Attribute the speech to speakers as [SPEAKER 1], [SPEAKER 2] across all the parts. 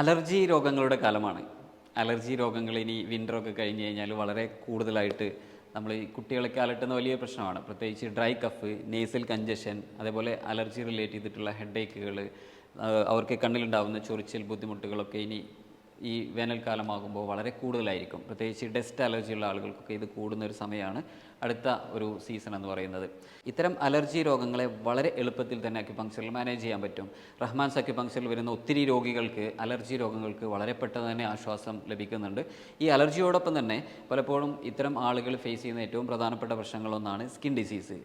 [SPEAKER 1] Allergy രോഗങ്ങളുടെ കാലമാണ്. Allergy രോഗങ്ങൾ ഇനി വിന്ററൊക്കെ കഴിഞ്ഞ് കഴിഞ്ഞാൽ വളരെ കൂടുതലായിട്ട് നമ്മൾ ഈ കുട്ടികളൊക്കെ അലട്ടുന്ന വലിയ പ്രശ്നമാണ്. പ്രത്യേകിച്ച് ഡ്രൈ കഫ് നേസൽ കഞ്ചഷൻ അതേപോലെ അലർജി റിലേറ്റ് ചെയ്തിട്ടുള്ള ഹെഡേക്കുകൾ അവർക്ക് കണ്ണിലുണ്ടാവുന്ന ചൊറിച്ചിൽ ബുദ്ധിമുട്ടുകളൊക്കെ ഇനി ഈ വേനൽക്കാലമാകുമ്പോൾ വളരെ കൂടുതലായിരിക്കും. പ്രത്യേകിച്ച് ഡസ്റ്റ് അലർജിയുള്ള ആളുകൾക്കൊക്കെ ഇത് കൂടുന്ന ഒരു സമയമാണ് അടുത്ത ഒരു സീസൺ എന്ന് പറയുന്നത്. ഇത്തരം അലർജി രോഗങ്ങളെ വളരെ എളുപ്പത്തിൽ തന്നെ അക്യുപങ്ക്ചറിൽ മാനേജ് ചെയ്യാൻ പറ്റും. റഹ്മാൻസ് അക്യുപങ്ക്ചറിൽ വരുന്ന ഒത്തിരി രോഗികൾക്ക് അലർജി രോഗങ്ങൾക്ക് വളരെ പെട്ടെന്ന് തന്നെ ആശ്വാസം ലഭിക്കുന്നുണ്ട്. ഈ അലർജിയോടൊപ്പം തന്നെ പലപ്പോഴും ഇത്തരം ആളുകൾ ഫേസ് ചെയ്യുന്ന ഏറ്റവും പ്രധാനപ്പെട്ട പ്രശ്നങ്ങളൊന്നാണ് സ്കിൻ ഡിസീസ്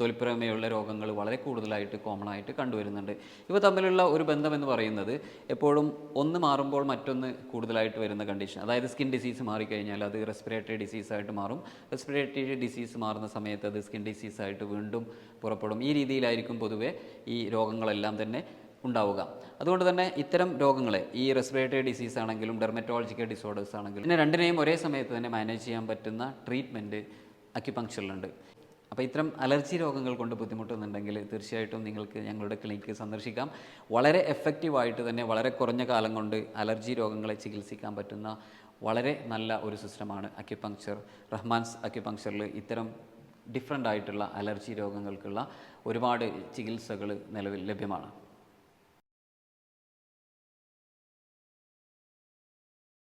[SPEAKER 1] തൊലിപ്പുറമയുള്ള രോഗങ്ങൾ വളരെ കൂടുതലായിട്ട് കോമൺ ആയിട്ട് കണ്ടുവരുന്നുണ്ട്. ഇവ തമ്മിലുള്ള ഒരു ബന്ധം എന്ന് പറയുന്നത് എപ്പോഴും ഒന്ന് മാറുമ്പോൾ മറ്റൊന്ന് കൂടുതലായിട്ട് വരുന്ന കണ്ടീഷൻ അതായത് സ്കിൻ ഡിസീസ് മാറിക്കഴിഞ്ഞാൽ അത് റെസ്പിറേറ്ററി ഡിസീസ് ആയിട്ട് മാറും. റെസ്പിറേറ്ററി ഡിസീസ് മാറുന്ന സമയത്ത് അത് സ്കിൻ ഡിസീസായിട്ട് വീണ്ടും പുറപ്പെടും. ഈ രീതിയിലായിരിക്കും പൊതുവെ ഈ രോഗങ്ങളെല്ലാം തന്നെ ഉണ്ടാവുക. അതുകൊണ്ട് തന്നെ ഇത്തരം രോഗങ്ങളെ ഈ റെസ്പിറേറ്ററി ഡിസീസ് ആണെങ്കിലും ഡെർമറ്റോളജിക്കൽ ഡിസോർഡേഴ്സ് ആണെങ്കിലും പിന്നെ രണ്ടിനെയും ഒരേ സമയത്ത് തന്നെ മാനേജ് ചെയ്യാൻ പറ്റുന്ന ട്രീറ്റ്മെന്റ് അക്യുപങ്ക്ചറിലുണ്ട് അപ്പോൾ ഇത്തരം അലർജി രോഗങ്ങൾ കൊണ്ട് ബുദ്ധിമുട്ടുന്നുണ്ടെങ്കിൽ തീർച്ചയായിട്ടും നിങ്ങൾക്ക് ഞങ്ങളുടെ ക്ലിനിക്ക് സന്ദർശിക്കാം. വളരെ എഫക്റ്റീവായിട്ട് തന്നെ വളരെ കുറഞ്ഞ കാലം കൊണ്ട് അലർജി രോഗങ്ങളെ ചികിത്സിക്കാൻ പറ്റുന്ന വളരെ നല്ല ഒരു സിസ്റ്റമാണ് അക്യുപങ്ക്ചർ റഹ്മാൻസ് അക്യുപങ്ക്ചറിൽ ഇത്തരം ഡിഫറെന്റ് ആയിട്ടുള്ള അലർജി രോഗങ്ങൾക്കുള്ള ഒരുപാട് ചികിത്സകൾ നിലവിൽ ലഭ്യമാണ്.